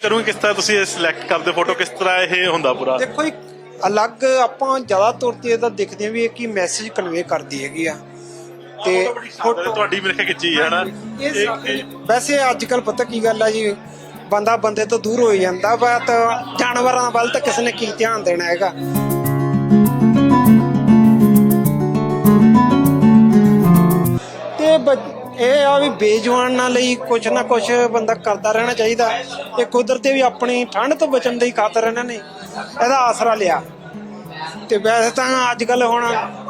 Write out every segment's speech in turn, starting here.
ਕਰੂੰਗੇ ਕਿਸ ਤਰ੍ਹਾਂ ਤੁਸੀਂ ਸਿਲੈਕਟ ਕਰਦੇ ਫੋਟੋ ਕਿਸ ਤਰ੍ਹਾਂ ਇਹ ਹੁੰਦਾ ਪੂਰਾ? ਦੇਖੋ ਇੱਕ ਅਲੱਗ ਆਪਾਂ ਜ਼ਿਆਦਾ ਤੌਰ ਤੇ ਇਹਦਾ ਦੇਖਦੇ ਹਾਂ ਵੀ ਇਹ ਕੀ ਮੈਸੇਜ ਕਨਵੇ ਕਰਦੀ ਹੈਗੀ ਆ। ਤੇ ਫੋਟੋ ਤੁਹਾਡੀ ਮੇਰੇ ਖਿੱਚੀ ਹੈ ਨਾ ਵੈਸੇ ਅੱਜ ਕੱਲ ਪਤਾ ਕੀ ਗੱਲ ਆ ਜੀ ਬੰਦਾ ਬੰਦੇ ਤੋਂ ਦੂਰ ਹੋ ਜਾਂਦਾ ਵਾ ਤਾਂ ਜਾਨਵਰਾਂ ਵੱਲ ਤਾਂ ਕਿਸੇ ਨੇ ਕੀ ਧਿਆਨ ਦੇਣਾ ਹੈਗਾ। ਤੇ ਇਹ ਆ ਵੀ ਬੇਜਵਾਨਾਂ ਲਈ ਕੁਛ ਨਾ ਕੁਛ ਬੰਦਾ ਕਰਦਾ ਰਹਿਣਾ ਚਾਹੀਦਾ ਇਹ ਕੁਦਰਤ ਵੀ ਆਪਣੀ ਠੰਡ ਤੋਂ ਬਚਣ ਦੀ ਖਾਤਰ ਇਹਨਾਂ ਨੇ ਇਹਦਾ ਆਸਰਾ ਲਿਆ। ਤੇ ਵੈਸੇ ਤਾਂ ਅੱਜ ਕੱਲ ਹੁਣ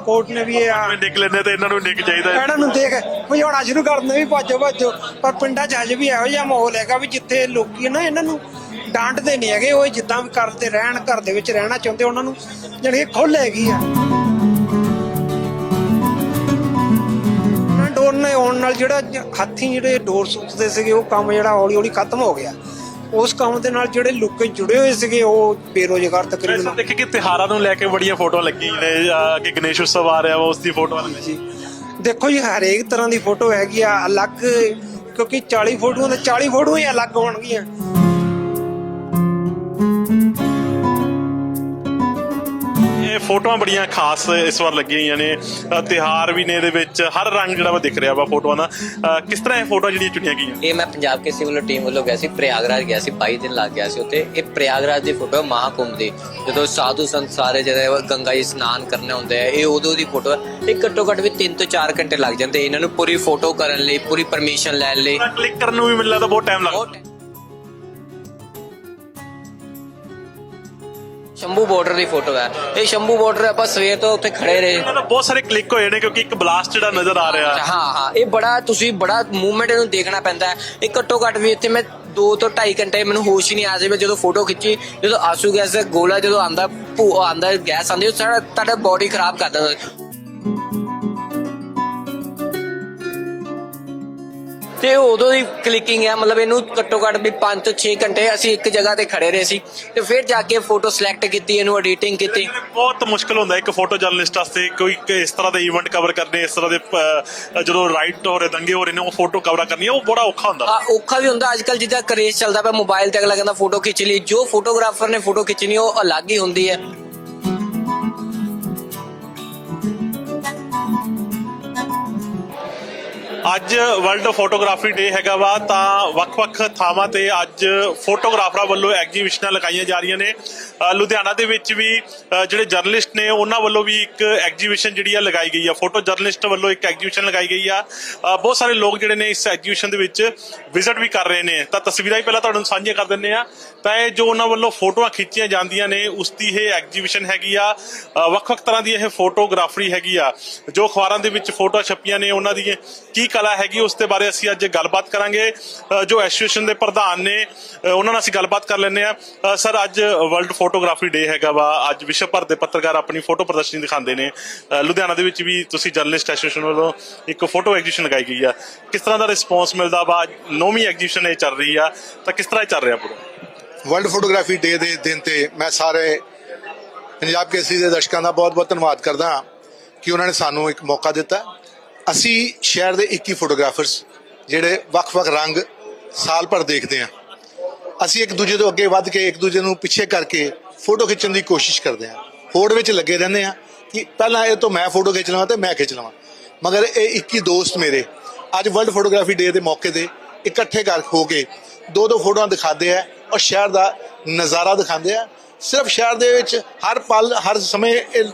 ਕੋਰਟ ਨੇ ਵੀ ਇਹ ਆ ਨਿਕ ਲੈਂਦੇ ਤੇ ਇਹਨਾਂ ਨੂੰ ਨਿਕ ਚਾਹੀਦਾ। ਹੈ। ਇਹਨਾਂ ਨੂੰ ਦੇਖ ਭਜਾਉਣਾ ਸ਼ੁਰੂ ਕਰ ਦਿੰਦੇ ਵੀ ਭੱਜੋ ਭੱਜੋ। ਪਰ ਪਿੰਡਾਂ 'ਚ ਹਜੇ ਵੀ ਇਹੋ ਜਿਹਾ ਮਾਹੌਲ ਹੈਗਾ ਵੀ ਜਿੱਥੇ ਲੋਕੀ ਨਾ ਇਹਨਾਂ ਨੂੰ ਡਾਂਟਦੇ ਨਹੀਂ ਹੈਗੇ ਉਹ ਜਿੱਦਾਂ ਵੀ ਕਰਦੇ ਰਹਿਣ ਘਰ ਦੇ ਵਿੱਚ ਰਹਿਣਾ ਚਾਹੁੰਦੇ ਉਹਨਾਂ ਨੂੰ ਜਿਹੜੀ ਖੁੱਲ੍ਹ ਹੈਗੀ ਆ। ਨਾ ਡੋਰ ਨੇ ਆਉਣ ਨਾਲ ਜਿਹੜਾ ਹੱਥੀਂ ਜਿਹੜੇ ਡੋਰ ਸੁੱਟਦੇ ਸੀਗੇ ਉਹ ਕੰਮ ਜਿਹੜਾ ਹੌਲੀ ਹੌਲੀ ਖਤਮ ਹੋ ਗਿਆ। ਉਸ ਕੰਮ ਦੇ ਨਾਲ ਜਿਹੜੇ ਲੋਕ ਜੁੜੇ ਹੋਏ ਸੀਗੇ ਉਹ ਬੇਰੋਜ਼ਗਾਰ ਤਕਰੀਬਨ ਦੇਖੇ ਕਿ ਤਿਹਾਰਾਂ ਨੂੰ ਲੈ ਕੇ ਬੜੀਆਂ ਫੋਟੋਆਂ ਲੱਗੀਆਂ ਨੇ ਕਿ ਗਣੇਸ਼ ਉਤਸਵ ਆ ਰਿਹਾ ਵਾ ਉਸ ਦੀ ਫੋਟੋ ਲੱਗੀ ਜੀ। ਦੇਖੋ ਜੀ ਹਰੇਕ ਤਰ੍ਹਾਂ ਦੀ ਫੋਟੋ ਹੈਗੀ ਆ ਅਲੱਗ ਕਿਉਂਕਿ 40 ਫੋਟੋਆਂ ਤੇ 40 ਫੋਟੋਆਂ ਹੀ ਅਲੱਗ ਹੋਣਗੀਆਂ। ਫੋਟੋਆਂ ਬੜੀਆਂ ਖਾਸ ਇਸ ਵਾਰ ਲੱਗੀਆਂ ਹੋਈਆਂ ਨੇ। ਅਹ ਤਿਉਹਾਰ ਵੀ ਨੇ ਇਹਦੇ ਵਿੱਚ। ਹਰ ਰੰਗ ਜਿਹੜਾ ਵਾ ਦਿਖ ਰਿਹਾ ਵਾ ਫੋਟੋਆਂ ਦਾ। ਕਿਸ ਤਰ੍ਹਾਂ ਇਹ ਫੋਟੋਆਂ ਜਿਹੜੀਆਂ ਚੁਣੀਆਂ ਗਈਆਂ? ਇਹ ਮੈਂ ਪੰਜਾਬ ਕੇ ਸਿਵਲ ਟੀਮ ਵੱਲੋਂ ਗਿਆ ਸੀ ਪ੍ਰਯਾਗਰਾਜ ਗਿਆ ਸੀ 22 ਦਿਨ ਲੱਗ ਗਿਆ ਸੀ ਉੱਥੇ। ਇਹ ਪ੍ਰਯਾਗਰਾਜ ਦੀ ਫੋਟੋ ਮਹਾਕੁੰਭ ਦੀ। ਜਦੋਂ ਸਾਧੂ ਸੰਤ ਸਾਰੇ ਜਿਹੜੇ ਗੰਗਾ ਜੀ ਇਸ਼ਨਾਨ ਕਰਨੇ ਹੁੰਦੇ ਆ ਇਹ ਉਦੋਂ ਦੀ ਫੋਟੋ ਹੈ। ਇਹ ਘੱਟੋ ਘੱਟ ਵੀ 3 ਤੋਂ 4 ਘੰਟੇ ਲੱਗ ਜਾਂਦੇ ਇਹਨਾਂ ਨੂੰ ਪੂਰੀ ਫੋਟੋ ਕਰਨ ਲਈ ਪੂਰੀ ਪਰਮਿਸ਼ਨ ਲੈਣ ਲਈ। ਕਲਿੱਕ ਕਰਨ ਨੂੰ ਵੀ ਮੈਨੂੰ ਲੱਗਦਾ ਬਹੁਤ ਟਾਈਮ ਲੱਗਦਾ ਸ਼ੰਭੂ ਬਾਰਡਰ ਦੀ ਫੋਟੋ ਹੈ। ਇਹ ਸ਼ੰਭੂ ਬਾਰਡਰ ਆਪਾਂ ਸਵੇਰ ਤੋਂ ਉੱਥੇ ਖੜੇ ਰਹੇ। ਇਹਨਾਂ ਦਾ ਬਹੁਤ ਸਾਰੇ ਕਲਿੱਕ ਹੋਏ ਨੇ ਕਿਉਂਕਿ ਇੱਕ ਬਲਾਸਟ ਜਿਹੜਾ ਨਜ਼ਰ ਆ ਰਿਹਾ ਹਾਂ। ਹਾਂ ਇਹ ਬੜਾ ਤੁਸੀਂ ਬੜਾ ਮੂਵਮੈਂਟ ਇਹਨੂੰ ਦੇਖਣਾ ਪੈਂਦਾ ਹੈ। ਇਹ ਘੱਟੋ ਘੱਟ ਵੀ ਇੱਥੇ ਮੈਂ 2 ਤੋਂ 2.5 ਘੰਟੇ ਮੈਨੂੰ ਹੋਸ਼ ਹੀ ਨਹੀਂ ਆ ਜਾਵੇ ਜਦੋਂ ਫੋਟੋ ਖਿੱਚੀ ਜਦੋਂ ਆਸੂ ਗੈਸ ਦਾ ਗੋਲਾ ਜਦੋਂ ਆਂਦਾ ਭੂ ਆਂਦਾ ਗੈਸ ਆਂਦੀ ਉਹ ਸਾਡਾ ਤੁਹਾਡਾ ਬਾਡੀ ਖਰਾਬ ਕਰ ਦਿੰਦਾ ਤੇ ਉਦੋਂ ਦੀ ਕਲਿੱਕਿੰਗ ਹੈ ਮਤਲਬ ਇਹਨੂੰ ਘੱਟੋ ਘੱਟ ਵੀ 5 ਤੋਂ 6 ਘੰਟੇ ਅਸੀਂ ਇੱਕ ਜਗ੍ਹਾ ਤੇ ਖੜੇ ਰਹੇ ਸੀ। ਤੇ ਫਿਰ ਜਾ ਕੇ ਫੋਟੋ ਸਿਲੈਕਟ ਕੀਤੀ ਇਹਨੂੰ ਐਡੀਟਿੰਗ ਕੀਤੀ। ਬਹੁਤ ਮੁਸ਼ਕਲ ਹੁੰਦਾ ਇੱਕ ਫੋਟੋ ਜਰਨਲਿਸਟ ਵਾਸਤੇ ਕੋਈ ਇਸ ਤਰ੍ਹਾਂ ਦੇ ਇਵੈਂਟ ਕਵਰ ਕਰਨੇ ਇਸ ਤਰ੍ਹਾਂ ਦੇ ਜਦੋਂ ਰਾਈਟ ਹੋ ਰਹੇ ਦੰਗੇ ਹੋ ਰਹੇ ਨੇ ਉਹ ਫੋਟੋ ਕਵਰ ਕਰਨੀ ਉਹ ਬੜਾ ਔਖਾ ਹੁੰਦਾ। ਆ ਔਖਾ ਵੀ ਹੁੰਦਾ। ਅੱਜ ਕੱਲ ਜਿੱਦਾਂ ਕਰੇਜ ਚੱਲਦਾ ਪਿਆ ਮੋਬਾਈਲ ਤੇ ਅਗਲਾ ਕਹਿੰਦਾ ਫੋਟੋ ਖਿੱਚ ਲਈ। ਜੋ ਫੋਟੋਗ੍ਰਾਫਰ ਨੇ ਫੋਟੋ ਖਿੱਚਣੀ ਉਹ ਅਲੱਗ ਹੀ ਹੁੰਦੀ ਹੈ। ਅੱਜ ਵਰਲਡ ਫੋਟੋਗ੍ਰਾਫੀ ਡੇ ਹੈਗਾ ਵਾ, ਤਾਂ ਵੱਖ-ਵੱਖ ਥਾਵਾਂ ਤੇ ਅੱਜ ਫੋਟੋਗ੍ਰਾਫਰਾਂ ਵੱਲੋਂ ਐਗਜੀਬਿਸ਼ਨਾਂ ਲਗਾਈਆਂ ਜਾ ਰਹੀਆਂ ਨੇ। ਲੁਧਿਆਣਾ ਦੇ ਵਿੱਚ ਵੀ ਜਿਹੜੇ ਜਰਨਲਿਸਟ ਨੇ, ਉਹਨਾਂ ਵੱਲੋਂ ਵੀ ਇੱਕ ਐਗਜੀਬਿਸ਼ਨ ਜਿਹੜੀ ਆ ਲਗਾਈ ਗਈ ਆ। ਫੋਟੋ ਜਰਨਲਿਸਟ ਵੱਲੋਂ ਇੱਕ ਐਗਜੀਬਿਸ਼ਨ ਲਗਾਈ ਗਈ ਆ। ਬਹੁਤ ਸਾਰੇ ਲੋਕ ਜਿਹੜੇ ਨੇ ਇਸ ਐਗਜੀਬਿਸ਼ਨ ਦੇ ਵਿੱਚ ਵਿਜ਼ਿਟ ਵੀ ਕਰ ਰਹੇ ਨੇ। ਤਾਂ ਤਸਵੀਰਾਂ ਹੀ ਪਹਿਲਾਂ ਤੁਹਾਨੂੰ ਸਾਂਝੀਆਂ ਕਰ ਦਿੰਨੇ ਆ ਤਾਂ ਇਹ ਜੋ ਉਹਨਾਂ ਵੱਲੋਂ ਫੋਟੋਆਂ ਖਿੱਚੀਆਂ ਜਾਂਦੀਆਂ ਨੇ, ਉਸ ਦੀ ਇਹ ਐਗਜੀਬਿਸ਼ਨ ਹੈਗੀ ਆ। ਵੱਖ-ਵੱਖ ਤਰ੍ਹਾਂ ਦੀ ਇਹ ਫੋਟੋਗ੍ਰਾਫਰੀ ਹੈਗੀ ਆ। ਜੋ ਅਖਬਾਰਾਂ ਦੇ ਵਿੱਚ ਫੋਟੋਆਂ ਛਪੀਆਂ ਨੇ, ਉਹਨਾਂ ਦੀ ਕੀ ਕਲਾ ਹੈਗੀ, ਉਸ ਦੇ ਬਾਰੇ ਅਸੀਂ ਅੱਜ ਗੱਲਬਾਤ ਕਰਾਂਗੇ। ਜੋ ਐਸੋਸੀਏਸ਼ਨ ਦੇ ਪ੍ਰਧਾਨ ਨੇ ਉਹਨਾਂ ਨਾਲ ਅਸੀਂ ਗੱਲਬਾਤ ਕਰ ਲੈਂਦੇ ਆ ਸਰ, ਅੱਜ ਵਰਲਡ ਫੋਟੋਗ੍ਰਾਫੀ ਡੇ ਹੈਗਾ ਵਾ। ਅੱਜ ਵਿਸ਼ਵ ਭਰ ਦੇ ਪੱਤਰਕਾਰ ਆਪਣੀ ਫੋਟੋ ਪ੍ਰਦਰਸ਼ਨੀ ਦਿਖਾਉਂਦੇ ਨੇ। ਲੁਧਿਆਣਾ ਦੇ ਵਿੱਚ ਵੀ ਤੁਸੀਂ ਜਰਨਲਿਸਟ ਐਸੋਸੀਏਸ਼ਨ ਵੱਲੋਂ ਇੱਕ ਫੋਟੋ ਐਗਜੀਬਿਸ਼ਨ ਲਗਾਈ ਗਈ ਆ। ਕਿਸ ਤਰ੍ਹਾਂ ਦਾ ਰਿਸਪੌਂਸ ਮਿਲਦਾ ਵਾ? ਨੌਵੀਂ ਐਗਜੀਬਿਸ਼ਨ ਇਹ ਚੱਲ ਰਹੀ ਆ। ਤਾਂ ਕਿਸ ਤਰ੍ਹਾਂ ਇਹ ਚੱਲ ਰਿਹਾ ਪੂਰਾ? ਵਰਲਡ ਫੋਟੋਗ੍ਰਾਫੀ ਡੇ ਦੇ ਦਿਨ ਤੇ ਮੈਂ ਸਾਰੇ ਪੰਜਾਬ ਕੇਸਰੀ ਦੇ ਦਰਸ਼ਕਾਂ ਦਾ ਬਹੁਤ-ਬਹੁਤ ਧੰਨਵਾਦ ਕਰਦਾ ਕਿ ਉਹਨਾਂ ਨੇ ਸਾਨੂੰ ਇੱਕ ਮੌਕਾ ਦਿੱਤਾ। ਅਸੀਂ ਸ਼ਹਿਰ ਦੇ 21 ਫੋਟੋਗ੍ਰਾਫਰਸ, ਜਿਹੜੇ ਵੱਖ-ਵੱਖ ਰੰਗ ਸਾਲ ਭਰ ਦੇਖਦੇ ਹਾਂ। ਅਸੀਂ ਇੱਕ ਦੂਜੇ ਤੋਂ ਅੱਗੇ ਵੱਧ ਕੇ ਇੱਕ ਦੂਜੇ ਨੂੰ ਪਿੱਛੇ ਕਰਕੇ ਫੋਟੋ ਖਿੱਚਣ ਦੀ ਕੋਸ਼ਿਸ਼ ਕਰਦੇ ਹਾਂ। ਹੋੜ ਵਿੱਚ ਲੱਗੇ ਰਹਿੰਦੇ ਹਾਂ ਕਿ ਪਹਿਲਾਂ ਇਹ ਤੋਂ ਮੈਂ ਫੋਟੋ ਖਿੱਚ ਲਵਾਂ ਤੇ ਮੈਂ ਖਿੱਚ ਲਵਾਂ। ਮਗਰ ਇਹ 21 ਦੋਸਤ ਮੇਰੇ, ਅੱਜ ਵਰਲਡ ਫੋਟੋਗ੍ਰਾਫੀ ਡੇ ਦੇ ਮੌਕੇ ਤੇ ਇਕੱਠੇ ਕਰ ਹੋ ਕੇ ਦੋ ਦੋ ਫੋਟੋਆਂ ਦਿਖਾਉਂਦੇ ਆ ਔਰ ਸ਼ਹਿਰ ਦਾ ਨਜ਼ਾਰਾ ਦਿਖਾਉਂਦੇ ਆ। ਸਿਰਫ ਸ਼ਹਿਰ ਦੇ ਵਿੱਚ ਹਰ ਪਲ, ਹਰ ਸਮੇਂ ਇਹ